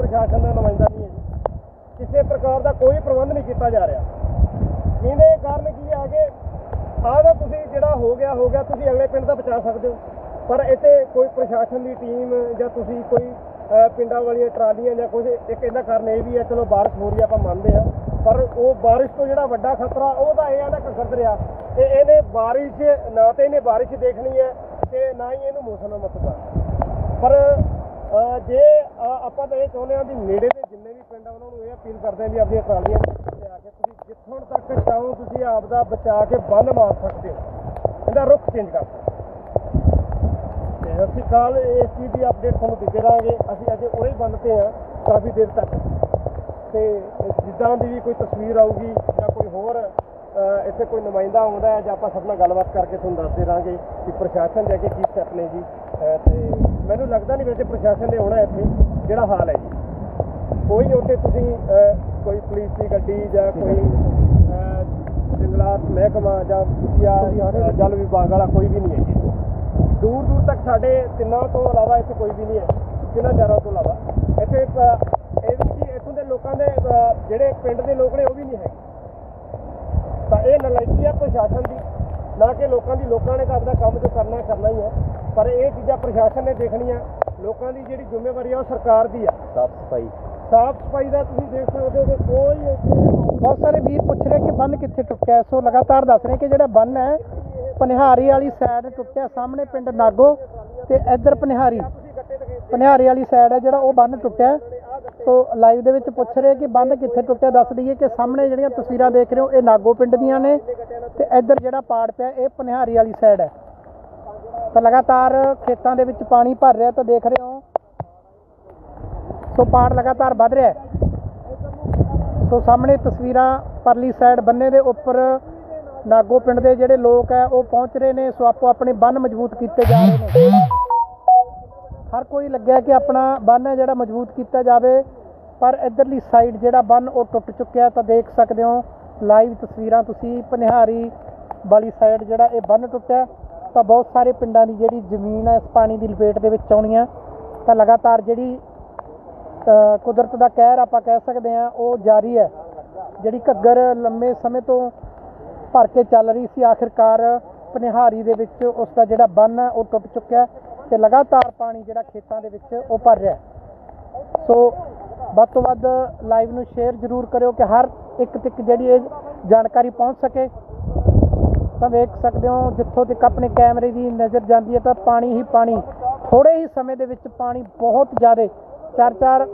ਪ੍ਰਸ਼ਾਸਨ ਦਾ ਨੁਮਾਇੰਦਾ ਨਹੀਂ ਹੈ ਜੀ। ਕਿਸੇ ਪ੍ਰਕਾਰ ਦਾ ਕੋਈ ਪ੍ਰਬੰਧ ਨਹੀਂ ਕੀਤਾ ਜਾ ਰਿਹਾ। ਇਹਦੇ ਕਾਰਨ ਕੀ ਹੈ ਕਿ ਆਹ ਤਾਂ ਤੁਸੀਂ ਜਿਹੜਾ ਹੋ ਗਿਆ ਹੋ ਗਿਆ, ਤੁਸੀਂ ਅਗਲੇ ਪਿੰਡ ਦਾ ਬਚਾ ਸਕਦੇ ਹੋ। ਪਰ ਇੱਥੇ ਕੋਈ ਪ੍ਰਸ਼ਾਸਨ ਦੀ ਟੀਮ ਜਾਂ ਤੁਸੀਂ ਕੋਈ ਪਿੰਡਾਂ ਵਾਲੀਆਂ ਟਰਾਲੀਆਂ ਜਾਂ ਕੁਝ, ਇੱਕ ਇਹਦਾ ਕਾਰਨ ਇਹ ਵੀ ਹੈ, ਚਲੋ ਬਾਰਿਸ਼ ਹੋ ਰਹੀ ਹੈ ਆਪਾਂ ਮੰਨਦੇ ਹਾਂ। ਪਰ ਉਹ ਬਾਰਿਸ਼ ਤੋਂ ਜਿਹੜਾ ਵੱਡਾ ਖਤਰਾ, ਉਹ ਤਾਂ ਇਹ ਆ ਨਾ ਘੱਗਰ ਦਰਿਆ ਤੇ ਇਹਨੇ ਬਾਰਿਸ਼, ਨਾ ਤੇ ਇਹਨੇ ਬਾਰਿਸ਼ ਦੇਖਣੀ ਹੈ ਤੇ ਨਾ ਹੀ ਇਹਨੂੰ ਮੌਸਮ ਦਾ ਮਤਦਾ ਪਰ ਜੇ ਆਪਾਂ ਤਾਂ ਇਹ ਚਾਹੁੰਦੇ ਹਾਂ ਵੀ ਨੇੜੇ ਦੇ ਜਿੰਨੇ ਵੀ ਪਿੰਡ ਆ, ਉਹਨਾਂ ਨੂੰ ਇਹ ਅਪੀਲ ਕਰਦੇ ਹਾਂ ਵੀ ਆਪਣੀਆਂ ਟਰਾਲੀਆਂ ਤੇ ਆ ਕੇ ਤੁਸੀਂ ਜਿੱਥੋਂ ਤੱਕ ਚਾਹੋ, ਤੁਸੀਂ ਆਪ ਦਾ ਬਚਾ ਕੇ ਬੰਨ ਮਾਰ ਸਕਦੇ ਹੋ। ਇਹਦਾ ਰੁਖ ਚੇਂਜ ਕਰ ਸਕਦੇ ਹੋ। ਤੇ ਅਸੀਂ ਕੱਲ ਇਸ ਚੀਜ਼ ਦੀ ਅਪਡੇਟ ਤੁਹਾਨੂੰ ਦਿੰਦੇ ਰਹਾਂਗੇ ਅਸੀਂ ਅਜੇ ਉਰੇ ਬੰਨ ਤੇ ਆ ਕਾਫੀ ਦੇਰ ਤੱਕ। ਤੇ ਜਿੱਦਾਂ ਦੀ ਵੀ ਕੋਈ ਤਸਵੀਰ ਆਊਗੀ ਜਾਂ ਕੋਈ ਹੋਰ ਇੱਥੇ ਕੋਈ ਨੁਮਾਇੰਦਾ ਆਉਂਦਾ ਹੈ ਜਾਂ ਆਪਾਂ ਸਭ ਨਾਲ ਗੱਲਬਾਤ ਕਰਕੇ ਤੁਹਾਨੂੰ ਦੱਸਦੇ ਰਹਾਂਗੇ ਕਿ ਪ੍ਰਸ਼ਾਸਨ ਦੇ ਅੱਗੇ ਕੀ ਸਟੈਪ ਨੇ ਜੀ। ਅਹ, ਤੇ ਮੈਨੂੰ ਲੱਗਦਾ ਨਹੀਂ ਵੈਸੇ ਪ੍ਰਸ਼ਾਸਨ ਨੇ ਆਉਣਾ ਇੱਥੇ ਜਿਹੜਾ ਹਾਲ ਹੈ ਜੀ। ਕੋਈ ਉੱਥੇ ਤੁਸੀਂ ਕੋਈ ਪੁਲਿਸ ਦੀ ਗੱਡੀ ਜਾਂ ਕੋਈ ਜੰਗਲਾਤ ਮਹਿਕਮਾ ਜਾਂ ਤੁਸੀਂ ਆ ਜਲ ਵਿਭਾਗ ਵਾਲਾ ਕੋਈ ਵੀ ਨਹੀਂ ਹੈ ਜੀ। ਦੂਰ ਦੂਰ ਤੱਕ ਸਾਡੇ ਤਿੰਨਾਂ ਤੋਂ ਇਲਾਵਾ ਇੱਥੇ ਕੋਈ ਵੀ ਨਹੀਂ ਹੈ। ਤਿੰਨਾਂ ਚਾਰਾਂ ਤੋਂ ਇਲਾਵਾ। ਇੱਥੇ ਇਹ ਵੀ ਜੀ ਇੱਥੋਂ ਦੇ ਲੋਕਾਂ ਦੇ ਜਿਹੜੇ ਪਿੰਡ ਦੇ ਲੋਕ ਨੇ ਉਹ ਵੀ ਨਹੀਂ ਹੈਗੇ। ਹੈ ਪ੍ਰਸ਼ਾਸਨ ਦੀ। ਨਾ ਕਿ ਲੋਕਾਂ ਦੀ ਲੋਕਾਂ ਨੇ ਤਾਂ ਕੰਮ ਜੋ ਕਰਨਾ ਕਰਨਾ ਹੀ ਹੈ। ਪਰ ਇਹ ਚੀਜ਼ਾਂ ਪ੍ਰਸ਼ਾਸਨ ਨੇ ਦੇਖਣੀਆਂ। ਲੋਕਾਂ ਦੀ ਜਿਹੜੀ ਜ਼ਿੰਮੇਵਾਰੀ ਆ ਉਹ ਸਰਕਾਰ ਦੀ ਆ। ਸਾਫ਼ ਸਫ਼ਾਈ। ਸਾਫ਼ ਸਫ਼ਾਈ ਦਾ ਤੁਸੀਂ ਦੇਖ ਸਕਦੇ ਹੋ ਕਿ ਕੋਈ ਇੱਥੇ ਬਹੁਤ ਸਾਰੇ ਵੀਰ ਪੁੱਛ ਰਹੇ ਕਿ ਬੰਨ ਕਿੱਥੇ ਟੁੱਟਿਆ। ਸੋ ਲਗਾਤਾਰ ਦੱਸ ਰਹੇ ਕਿ ਜਿਹੜਾ ਬੰਨ ਹੈ ਪਨਿਹਾਰੀ ਵਾਲੀ ਸਾਈਡ ਟੁੱਟਿਆ ਸਾਹਮਣੇ ਪਿੰਡ ਨਾਗੋ ਤੇ ਇੱਧਰ ਪਨਿਹਾਰੀ। ਪਨਿਹਾਰੀ ਵਾਲੀ ਸਾਈਡ ਹੈ ਜਿਹੜਾ ਉਹ ਬੰਨ ਟੁੱਟਿਆ। ਸੋ ਲਾਈਵ ਦੇ ਵਿੱਚ ਪੁੱਛ ਰਹੇ ਕਿ ਬੰਨ ਕਿੱਥੇ ਟੁੱਟਿਆ? ਦੱਸ ਦਈਏ ਕਿ ਸਾਹਮਣੇ ਜਿਹੜੀਆਂ ਤਸਵੀਰਾਂ ਦੇਖ ਰਹੇ ਹੋ, ਇਹ ਨਾਗੋ ਪਿੰਡ ਦੀਆਂ ਨੇ ਤੇ ਇੱਧਰ ਜਿਹੜਾ ਪਾੜ ਪਿਆ, ਇਹ ਪਨਿਹਾਰੀ ਵਾਲੀ ਸਾਈਡ ਹੈ। ਤਾਂ ਲਗਾਤਾਰ ਖੇਤਾਂ ਦੇ ਵਿੱਚ ਪਾਣੀ ਭਰ ਰਿਹਾ ਤਾਂ ਦੇਖ ਰਹੇ ਹੋ। ਸੋ ਪਾੜ ਲਗਾਤਾਰ ਵੱਧ ਰਿਹਾ ਸੋ ਸਾਹਮਣੇ ਤਸਵੀਰਾਂ ਪਰਲੀ ਸਾਈਡ ਬੰਨੇ ਦੇ ਉੱਪਰ ਨਾਗੋ ਪਿੰਡ ਦੇ ਜਿਹੜੇ ਲੋਕ ਹੈ, ਉਹ ਪਹੁੰਚ ਰਹੇ ਨੇ। ਸੋ ਆਪੋ ਆਪਣੇ ਬੰਨ ਮਜ਼ਬੂਤ ਕੀਤੇ ਜਾ ਰਹੇ ਨੇ। ਹਰ ਕੋਈ ਲੱਗਿਆ ਕਿ ਆਪਣਾ ਬੰਨ ਹੈ ਜਿਹੜਾ ਮਜ਼ਬੂਤ ਕੀਤਾ ਜਾਵੇ, ਪਰ ਇਧਰਲੀ ਸਾਈਡ ਜਿਹੜਾ ਬੰਨ ਉਹ ਟੁੱਟ ਚੁੱਕਿਆ ਤਾਂ ਦੇਖ ਸਕਦੇ ਹੋ ਲਾਈਵ ਤਸਵੀਰਾਂ ਤੁਸੀਂ ਪਨਿਹਾਰੀ ਵਾਲੀ ਸਾਈਡ ਜਿਹੜਾ ਇਹ ਬੰਨ ਟੁੱਟਿਆ ਤਾਂ ਬਹੁਤ ਸਾਰੇ ਪਿੰਡਾਂ ਦੀ ਜਿਹੜੀ ਜ਼ਮੀਨ ਹੈ, ਇਸ ਪਾਣੀ ਦੀ ਲਪੇਟ ਦੇ ਵਿੱਚ ਆਉਣੀ ਹੈ। ਤਾਂ ਲਗਾਤਾਰ ਜਿਹੜੀ ਕੁਦਰਤ ਦਾ ਕਹਿਰ ਆਪਾਂ ਕਹਿ ਸਕਦੇ ਹਾਂ, ਉਹ ਜਾਰੀ ਹੈ। ਜਿਹੜੀ ਘੱਗਰ ਲੰਮੇ ਸਮੇਂ ਤੋਂ ਭਰ ਕੇ ਚੱਲ ਰਹੀ ਸੀ, ਆਖਿਰਕਾਰ ਪਨਿਹਾਰੀ ਦੇ ਵਿੱਚ ਉਸ ਦਾ ਜਿਹੜਾ ਬੰਨ ਹੈ, ਉਹ ਟੁੱਟ ਚੁੱਕਿਆ ਤੇ ਲਗਾਤਾਰ ਪਾਣੀ ਜਿਹੜਾ ਖੇਤਾਂ ਦੇ ਵਿੱਚ ਉਹ ਭਰ ਰਿਹਾ ਸੋ ਵੱਧ ਤੋਂ ਵੱਧ ਲਾਈਵ ਨੂੰ ਸ਼ੇਅਰ ਜ਼ਰੂਰ ਕਰਿਓ ਕਿ ਹਰ ਇੱਕ ਤੱਕ ਜਿਹੜੀ ਇਹ ਜਾਣਕਾਰੀ ਪਹੁੰਚ ਸਕੇ। ਤਾਂ ਵੇਖ ਸਕਦੇ ਹੋ, ਜਿੱਥੋਂ ਤੱਕ ਆਪਣੇ ਕੈਮਰੇ ਦੀ ਨਜ਼ਰ ਜਾਂਦੀ ਹੈ ਤਾਂ ਪਾਣੀ ਹੀ ਪਾਣੀ ਥੋੜੇ ਹੀ ਸਮੇਂ ਦੇ ਵਿੱਚ ਪਾਣੀ ਬਹੁਤ ਜ਼ਿਆਦਾ ਚਾਰ ਚਾਰ